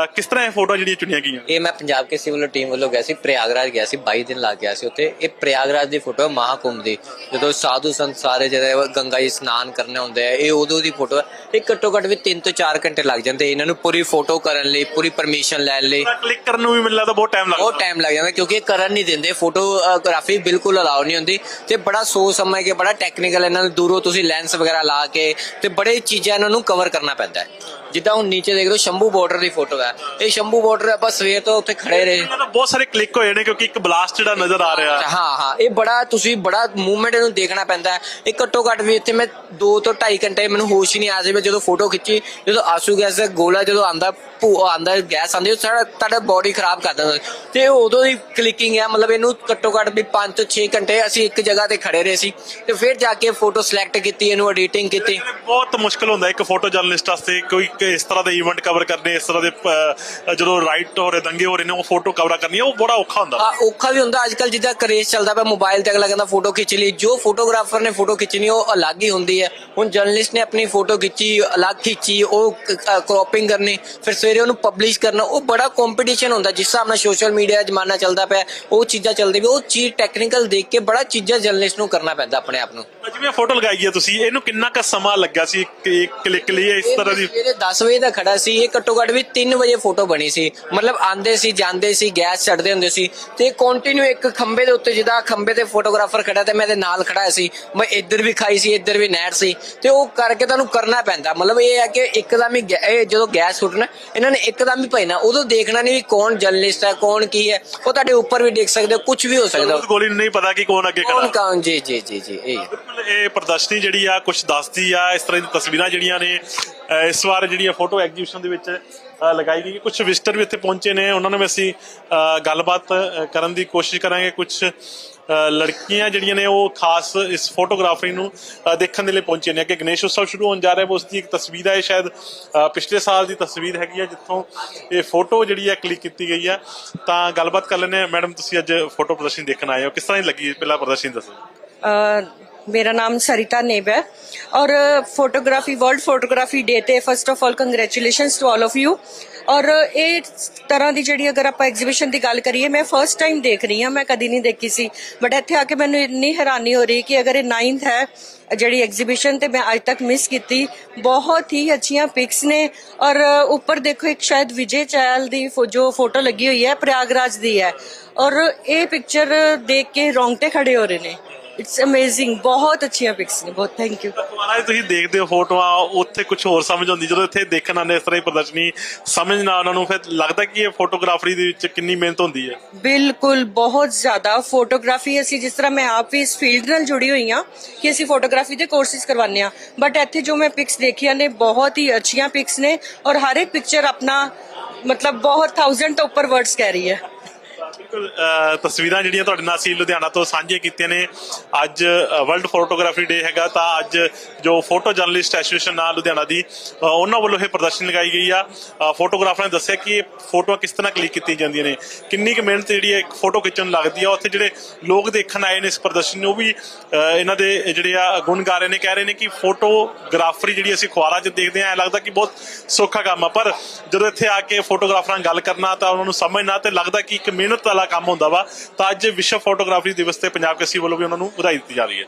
ਕਿਸ ਤਰ੍ਹਾਂ ਇਹ ਫੋਟੋਆਂ ਜਿਹੜੀਆਂ ਚੁਣੀਆਂ ਗਈਆਂ? ਇਹ ਮੈਂ ਪੰਜਾਬ ਕੇ ਸਿਵਲ ਟੀਮ ਵੱਲੋਂ ਗਿਆ ਸੀ ਪ੍ਰਯਾਗਰਾਜ ਗਿਆ ਸੀ 22 ਦਿਨ ਲੱਗ ਗਿਆ ਸੀ ਉੱਥੇ। ਇਹ ਪ੍ਰਯਾਗਰਾਜ ਦੀ ਫੋਟੋ ਹੈ ਮਹਾਕੁੰਭ ਦੀ। ਜਦੋਂ ਸਾਧੂ ਸੰਤ ਸਾਰੇ ਜਿਹੜੇ ਗੰਗਾ ਜੀ ਇਸ਼ਨਾਨ ਕਰਨੇ ਹੁੰਦੇ ਆ ਇਹ ਉਦੋਂ ਦੀ ਫੋਟੋ ਹੈ। ਇਹ ਘੱਟੋ ਘੱਟ ਵੀ 3 ਤੋਂ 4 ਘੰਟੇ ਲੱਗ ਜਾਂਦੇ ਇਹਨਾਂ ਨੂੰ ਪੂਰੀ ਫੋਟੋ ਕਰਨ ਲਈ ਪੂਰੀ ਪਰਮਿਸ਼ਨ ਲੈਣ ਲਈ। ਕਲਿੱਕ ਕਰਨ ਨੂੰ ਵੀ ਮੈਨੂੰ ਲੱਗਦਾ ਬਹੁਤ ਟਾਈਮ ਲੱਗਦਾ। ਬਹੁਤ ਟਾਈਮ ਲੱਗ ਜਾਂਦਾ ਕਿਉਂਕਿ ਇਹ ਕਰਨ ਨਹੀਂ ਦਿੰਦੇ। ਫੋਟੋਗ੍ਰਾਫੀ ਬਿਲਕੁਲ ਅਲਾਉ ਨਹੀਂ ਹੁੰਦੀ। ਤੇ ਬੜਾ ਸੋਚ ਸਮਝ ਕੇ ਬੜਾ ਟੈਕਨੀਕਲ ਇਹਨਾਂ ਨੂੰ ਦੂਰੋਂ ਤੁਸੀਂ ਲੈਂਸ ਵਗੈਰਾ ਲਾ ਕੇ ਤੇ ਬੜੇ ਚੀਜ਼ਾਂ ਇਹਨਾਂ ਨੂੰ ਕਵਰ ਕਰਨਾ ਪੈਂਦਾ ਹੈ। ਜਿੱਦਾਂ ਹੁਣ ਨੀਚੇ ਦੇਖ ਲਓ ਸ਼ੰਭੂ ਬਾਰਡਰ ਦੀ ਫੋਟੋ ਹੈ। ਇਹ ਸ਼ੰਭੂ ਬਾਰਡਰ ਆਪਾਂ ਸਵੇਰ ਤੋਂ ਉੱਥੇ ਖੜੇ ਰਹੇ। ਇਹਨਾਂ ਦਾ ਬਹੁਤ ਸਾਰੇ ਕਲਿੱਕ ਹੋਏ ਨੇ ਕਿਉਂਕਿ ਇੱਕ ਬਲਾਸਟ ਜਿਹੜਾ ਨਜ਼ਰ ਆ ਰਿਹਾ ਹਾਂ। ਹਾਂ ਇਹ ਬੜਾ ਤੁਸੀਂ ਬੜਾ ਮੂਵਮੈਂਟ ਇਹਨੂੰ ਦੇਖਣਾ ਪੈਂਦਾ ਹੈ। ਇਹ ਘੱਟੋ ਘੱਟ ਵੀ ਇੱਥੇ ਮੈਂ 2 ਤੋਂ 2.5 ਘੰਟੇ ਮੈਨੂੰ ਹੋਸ਼ ਹੀ ਨਹੀਂ ਆ ਸੀ ਮੈਂ ਜਦੋਂ ਫੋਟੋ ਖਿੱਚੀ ਜਦੋਂ ਆਸੂ ਗੈਸ ਦਾ ਗੋਲਾ ਜਦੋਂ ਆਂਦਾ ਭੂ ਆਂਦਾ ਗੈਸ ਆਂਦੀ ਉਹ ਸਾਡਾ ਤੁਹਾਡਾ ਬਾਡੀ ਖਰਾਬ ਕਰ ਦਿੰਦਾ। ਤੇ ਉਦੋਂ ਦੀ ਕਲਿੱਕਿੰਗ ਹੈ ਮਤਲਬ ਇਹਨੂੰ ਘੱਟੋ ਘੱਟ ਵੀ 5 ਤੋਂ 6 ਘੰਟੇ ਅਸੀਂ ਇੱਕ ਜਗ੍ਹਾ ਤੇ ਖੜੇ ਰਹੇ ਸੀ। ਤੇ ਫਿਰ ਜਾ ਕੇ ਫੋਟੋ ਸਿਲੈਕਟ ਕੀਤੀ ਇਹਨੂੰ ਐਡੀਟਿੰਗ ਕੀਤੀ। ਬਹੁਤ ਮੁਸ਼ਕਲ ਹੁੰਦਾ ਇੱਕ ਫੋਟੋ ਜਰਨਲਿਸਟ ਵਾਸਤੇ ਕੋਈ ਕਿ ਇਸ ਤਰ੍ਹਾਂ ਦੇ ਇਵੈਂਟ ਕਵਰ ਕਰਨੇ ਇਸ ਤਰ੍ਹਾਂ ਦੇ ਅਹ, ਜਦੋਂ ਰਾਈਟ ਹੋ ਰਹੇ ਦੰਗੇ ਹੋ ਰਹੇ ਨੇ ਉਹ ਫੋਟੋ ਕਵਰ ਕਰਨੀ ਉਹ ਬੜਾ ਔਖਾ ਹੁੰਦਾ। ਆ ਔਖਾ ਵੀ ਹੁੰਦਾ। ਅੱਜ ਕੱਲ ਜਿੱਦਾਂ ਕਰੇਜ ਚੱਲਦਾ ਪਿਆ ਮੋਬਾਈਲ ਤੇ ਅਗਲਾ ਕਹਿੰਦਾ ਫੋਟੋ ਖਿੱਚ ਲਈ। ਜੋ ਫੋਟੋਗ੍ਰਾਫਰ ਨੇ ਫੋਟੋ ਖਿੱਚਣੀ ਉਹ ਅਲੱਗ ਹੀ ਹੁੰਦੀ ਹੈ। ਹੁਣ ਜਰਨਲਿਸਟ ਨੇ ਆਪਣੀ ਫੋਟੋ ਖਿੱਚੀ ਅਲੱਗ ਖਿੱਚੀ ਉਹ ਕ੍ਰੋਪਿੰਗ ਕਰਨੀ ਫਿਰ ਸਵੇਰੇ ਉਹਨੂੰ ਪਬਲਿਸ਼ ਕਰਨਾ ਉਹ ਬੜਾ ਕੰਪੀਟੀਸ਼ਨ ਹੁੰਦਾ। ਜਿਸ ਹਿਸਾਬ ਨਾਲ ਸੋਸ਼ਲ ਮੀਡੀਆ ਜ਼ਮਾਨਾ ਚੱਲਦਾ ਪਿਆ ਉਹ ਚੀਜ਼ਾਂ ਚੱਲਦੀ ਵੀ ਉਹ ਚੀਜ਼ ਟੈਕਨੀਕਲ ਦੇਖ ਕੇ ਬੜਾ ਚੀਜ਼ਾਂ ਜਰਨਲਿਸਟ ਨੂੰ ਕਰਨਾ ਪੈਂਦਾ ਆਪਣੇ ਆਪ ਨੂੰ। ਜਿਵੇਂ ਫੋਟੋ ਲਗਾਈ ਹੈ ਤੁਸੀਂ ਇਹਨੂੰ ਕਿੰਨਾ ਕੁ ਸਮਾਂ ਲੱਗਾ ਸੀ ਇੱਕ ਕਲਿੱਕ ਲਈ ਇਸ ਤਰ੍ਹਾਂ ਦੀ? 10 ਵਜੇ ਦਾ ਖੜਾ ਸੀ ਇਹ ਘੱਟੋ ਘੱਟ ਵੀ 3 ਵਜੇ ਫੋਟੋ ਬਣੀ ਸੀ। ਮਤਲਬ ਆਂਦੇ ਸੀ ਜਾਂਦੇ ਸੀ ਗੈਸ ਛੱਡਦੇ ਹੁੰਦੇ ਸੀ। ਤੇ ਕੰਟੀਨਿਊ ਇੱਕ ਖੰਬੇ ਦੇ ਉੱਤੇ ਜਿਹਦਾ ਖੰਬੇ ਤੇ ਫੋਟੋਗ੍ਰਾਫਰ ਖੜਾ ਤੇ ਮੈਂ ਇਹਦੇ ਨਾਲ ਖੜਾ ਸੀ। ਮੈਂ ਇੱਧਰ ਵੀ ਖਾਈ ਸੀ ਇੱਧਰ ਵੀ ਨਹਿਰ ਸੀ। ਤੇ ਉਹ ਕਰਕੇ ਤੁਹਾਨੂੰ ਕਰਨਾ ਪੈਂਦਾ। ਮਤਲਬ ਇਹ ਹੈ ਕਿ ਇੱਕਦਮ ਹੀ ਇਹ ਜਦੋਂ ਗੈਸ ਸੁੱਟਣਾ ਇਹਨਾਂ ਨੇ ਇੱਕਦਮ ਹੀ ਭਜਣਾ। ਉਦੋਂ ਦੇਖਣਾ ਨਹੀਂ ਵੀ ਕੌਣ ਜਰਨਲਿਸਟ ਹੈ ਕੌਣ ਕੀ ਹੈ। ਉਹ ਤੁਹਾਡੇ ਉੱਪਰ ਵੀ ਦੇਖ ਸਕਦੇ ਹੋ ਕੁਝ ਵੀ ਹੋ ਸਕਦਾ। ਗੋਲੀ ਨਹੀਂ ਪਤਾ ਕਿ ਕੌਣ ਅੱਗੇ ਖੜਾ ਕੌਣ ਜੀ ਜੀ ਜੀ ਜੀ ਇਹ ਪ੍ਰਦਰਸ਼ਨੀ ਜਿਹੜੀ ਆ ਕੁਝ ਦੱਸਦੀ ਆ ਇਸ ਤਰ੍ਹਾਂ ਦੀ ਤਸਵੀਰਾਂ ਜਿਹੜੀਆਂ ਨੇ ਇਸ ਵਾਰ ਜਿਹੜੀਆਂ ਫੋਟੋ ਐਗਜ਼ੀਬਿਸ਼ਨ ਦੇ ਵਿੱਚ ਲਗਾਈ ਗਈ ਕੁਝ ਵਿਜ਼ਟਰ ਵੀ ਇੱਥੇ ਪਹੁੰਚੇ ਨੇ। ਉਹਨਾਂ ਨਾਲ ਵੀ ਅਸੀਂ ਗੱਲਬਾਤ ਕਰਨ ਦੀ ਕੋਸ਼ਿਸ਼ ਕਰਾਂਗੇ। ਕੁਝ ਲੜਕੀਆਂ ਜਿਹੜੀਆਂ ਨੇ, ਉਹ ਖਾਸ ਇਸ ਫੋਟੋਗ੍ਰਾਫਰੀ ਨੂੰ ਦੇਖਣ ਦੇ ਲਈ ਪਹੁੰਚੇ ਨੇ। ਕਿ ਗਣੇਸ਼ ਉਤਸਵ ਸ਼ੁਰੂ ਹੋਣ ਜਾ ਰਿਹਾ ਹੈ ਉਸ ਦੀ ਇੱਕ ਤਸਵੀਰ ਹੈ, ਇਹ ਸ਼ਾਇਦ ਪਿਛਲੇ ਸਾਲ ਦੀ ਤਸਵੀਰ ਹੈਗੀ ਹੈ, ਜਿੱਥੋਂ ਇਹ ਫੋਟੋ ਜਿਹੜੀ ਹੈ ਕਲਿੱਕ ਕੀਤੀ ਗਈ ਹੈ। ਤਾਂ ਗੱਲਬਾਤ ਕਰ ਲੈਂਦੇ ਹਾਂ। ਮੈਡਮ, ਤੁਸੀਂ ਅੱਜ ਫੋਟੋ ਪ੍ਰਦਰਸ਼ਨੀ ਦੇਖਣ ਆਏ ਹੋ। ਕਿਸ ਤਰ੍ਹਾਂ ਦੀ ਲੱਗੀ, ਪਹਿਲਾਂ ਪ੍ਰਦਰਸ਼ਨੀ ਦੱਸੋ। ਅ, ਮੇਰਾ ਨਾਮ ਸਰਿਤਾ ਨੇਬ ਹੈ ਔਰ ਫੋਟੋਗ੍ਰਾਫੀ ਵਰਲਡ ਫੋਟੋਗ੍ਰਾਫੀ ਡੇ ਤੇ first of all congratulations to all of you ਔਰ ਇਹ ਤਰ੍ਹਾਂ ਦੀ ਜਿਹੜੀ ਅਗਰ ਆਪਾਂ ਐਗਜ਼ੀਬਿਸ਼ਨ ਦੀ ਗੱਲ ਕਰੀਏ ਮੈਂ ਫਰਸਟ ਟਾਈਮ ਦੇਖ ਰਹੀ ਹਾਂ ਮੈਂ ਕਦੀ ਨਹੀਂ ਦੇਖੀ ਸੀ ਬਟ ਇੱਥੇ ਆ ਕੇ ਮੈਨੂੰ ਇੰਨੀ ਹੈਰਾਨੀ ਹੋ ਰਹੀ ਕਿ ਅਗਰ ਇਹ 9th ਹੈ ਜਿਹੜੀ ਐਗਜ਼ੀਬਿਸ਼ਨ ਤੇ ਮੈਂ ਅੱਜ ਤੱਕ ਮਿਸ ਕੀਤੀ ਬਹੁਤ ਹੀ ਅੱਛੀਆਂ ਪਿਕਸ ਨੇ ਔਰ ਉੱਪਰ ਦੇਖੋ ਇੱਕ ਸ਼ਾਇਦ ਵਿਜੇ ਚੈਲ ਦੀ ਫੋ- ਜੋ ਫੋਟੋ ਲੱਗੀ ਹੋਈ ਹੈ ਪ੍ਰਯਾਗਰਾਜ ਦੀ ਹੈ ਔਰ ਇਹ ਪਿਕਚਰ ਦੇਖ ਕੇ ਰੋਂਗਟੇ ਖੜੇ ਹੋ ਰਹੇ ਨੇ ਇਟਸ ਅਮੇਜ਼ਿੰਗ ਬਹੁਤ ਅੱਛੀਆਂ ਪਿਕਸ ਨੇ ਬਹੁਤ ਥੈਂਕ ਯੂ ਮਹਾਰਾਜ ਤੁਸੀਂ ਦੇਖਦੇ ਹੋ ਫੋਟੋਆਂ ਉੱਥੇ ਕੁਝ ਹੋਰ ਸਮਝ ਆਉਂਦੀ ਜਦੋਂ ਇੱਥੇ ਦੇਖਣ ਆਉਂਦੇ ਇਸ ਤਰ੍ਹਾਂ ਦੀ ਪ੍ਰਦਰਸ਼ਨੀ ਸਮਝ ਨਾ ਉਹਨਾਂ ਨੂੰ ਫਿਰ ਲੱਗਦਾ ਕਿ ਇਹ ਫੋਟੋਗ੍ਰਾਫਰੀ ਦੇ ਵਿੱਚ ਕਿੰਨੀ ਮਿਹਨਤ ਹੁੰਦੀ ਹੈ। ਬਿਲਕੁਲ ਬਹੁਤ ਜ਼ਿਆਦਾ ਫੋਟੋਗ੍ਰਾਫੀ ਅਸੀਂ ਜਿਸ ਤਰ੍ਹਾਂ ਮੈਂ ਆਪ ਵੀ ਇਸ ਫੀਲਡ ਨਾਲ ਜੁੜੀ ਹੋਈ ਹਾਂ ਕਿ ਅਸੀਂ ਫੋਟੋਗ੍ਰਾਫੀ ਦੇ ਕੋਰਸਿਸ ਕਰਵਾਉਂਦੇ ਹਾਂ। ਬਟ ਇੱਥੇ ਜੋ ਮੈਂ ਪਿਕਸ ਦੇਖੀਆਂ ਨੇ ਬਹੁਤ ਹੀ ਅੱਛੀਆਂ ਪਿਕਸ ਨੇ ਔਰ ਹਰ ਇੱਕ ਪਿਕਚਰ ਆਪਣਾ ਮਤਲਬ ਬਹੁਤ 1000 ਤੋਂ ਉੱਪਰ ਵਰਡਸ ਕਹਿ ਰਹੀ ਹੈ। ਬਿਲਕੁਲ ਤਸਵੀਰਾਂ ਜਿਹੜੀਆਂ ਤੁਹਾਡੇ ਨਾਲ ਅਸੀਂ ਲੁਧਿਆਣਾ ਤੋਂ ਸਾਂਝੀਆਂ ਕੀਤੀਆਂ ਨੇ। ਅੱਜ ਵਰਲਡ ਫੋਟੋਗ੍ਰਾਫੀ ਡੇ ਹੈਗਾ, ਤਾਂ ਅੱਜ ਜੋ ਫੋਟੋ ਜਰਨਲਿਸਟ ਐਸੋਸੀਏਸ਼ਨ ਨਾਲ ਲੁਧਿਆਣਾ ਦੀ ਉਹਨਾਂ ਵੱਲੋਂ ਇਹ ਪ੍ਰਦਰਸ਼ਨੀ ਲਗਾਈ ਗਈ ਆ। ਫੋਟੋਗ੍ਰਾਫਰਾਂ ਨੇ ਦੱਸਿਆ ਕਿ ਇਹ ਫੋਟੋਆਂ ਕਿਸ ਤਰ੍ਹਾਂ ਕਲਿੱਕ ਕੀਤੀਆਂ ਜਾਂਦੀਆਂ ਨੇ। ਕਿੰਨੀ ਕੁ ਮਿਹਨਤ ਜਿਹੜੀ ਹੈ ਇੱਕ ਫੋਟੋ ਖਿੱਚਣ ਲੱਗਦੀ ਆ। ਉੱਥੇ ਜਿਹੜੇ ਲੋਕ ਦੇਖਣ ਆਏ ਨੇ ਇਸ ਪ੍ਰਦਰਸ਼ਨੀ ਨੂੰ, ਉਹ ਵੀ ਇਹਨਾਂ ਦੇ ਜਿਹੜੇ ਆ ਗੁਣ ਗਾ ਰਹੇ ਨੇ, ਕਹਿ ਰਹੇ ਨੇ ਕਿ ਫੋਟੋਗ੍ਰਾਫਰੀ ਜਿਹੜੀ ਅਸੀਂ ਖੁਆਰਾ 'ਚ ਦੇਖਦੇ ਆ ਐਂ ਲੱਗਦਾ ਕਿ ਬਹੁਤ ਸੌਖਾ ਕੰਮ ਆ। ਪਰ ਜਦੋਂ ਇੱਥੇ ਆ ਕੇ ਫੋਟੋਗ੍ਰਾਫਰਾਂ ਨਾਲ ਗੱਲ ਕਰਨਾ ਤਾਂ ਉਹਨਾਂ ਨੂੰ ਸਮਝਣਾ ਤੇ ਲੱਗਦਾ ਕਿ ਇੱਕ ਮਿਹਨਤ ਵਾਲਾ ਕੰਮ ਹੁੰਦਾ ਵਾ, ਤਾਂ ਅੱਜ ਵਿਸ਼ਵ ਫੋਟੋਗ੍ਰਾਫੀ ਦਿਵਸ ਤੇ ਪੰਜਾਬ ਕੇਸੀ ਵੱਲੋਂ ਵੀ ਉਹਨਾਂ ਨੂੰ ਵਧਾਈ ਦਿੱਤੀ ਜਾ ਰਹੀ ਹੈ।